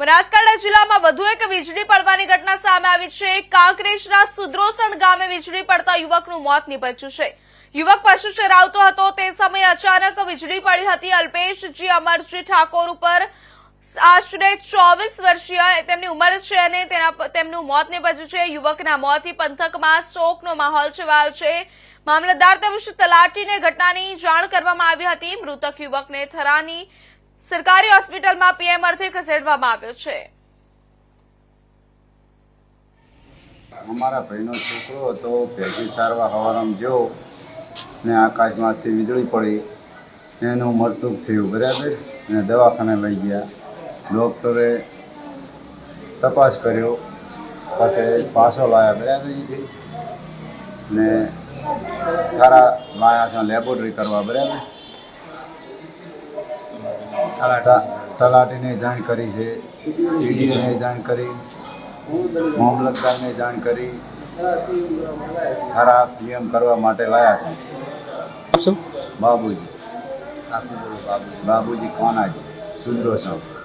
બનાસકાંઠા જિલ્લામાં વધુ એક વીજળી પડવાની ઘટના સામે આવી છે. કાંકરેજના સુદ્રોસણ ગામે વીજળી પડતા યુવકનું મોત નીપજ્યું છે. યુવક પશુ ચરાવતો હતો. તે સમયે અચાનક વીજળી પડી હતી. અલ્પેશજી અમરજી ઠાકોર ઉપર આશરે ચોવીસ વર્ષીય તેમની ઉંમર છે અને તેના તેમનું મોત નીપજ્યું છે. યુવકના મોતથી પંથકમાં શોકનો માહોલ છવાયો છે. મામલતદાર તેમજ તલાટીને ઘટનાની જાણ કરવામાં આવી હતી. મૃતક યુવકને થરાની સરકારી હોસ્પિટલમાં પીએમ અર્થે ખસેડવામાં આવ્યો છે. અમારા ભાઈનો છોકરો હતો ભેગી સારવાર હવારામ ગયો ને આકાશમાંથી વીજળી પડી. એનું મરતુક થયું, બરાબર? ને દવાખાને લઈ ગયા. ડૉક્ટરે તપાસ કર્યો. પછી પાછો લાવ્યા બરાબર? ને તારા લાયા છે લેબોરેટરી કરવા, બરાબર? તલા- તલાટીને જાણ કરી છે ટીડીને જાણ કરી મામલતદારને જાણ કરી ખરા પીએમ કરવા માટે લાયા છે. બાબુજી. બાબુજી કોનાજી સુદ્રો સાહેબ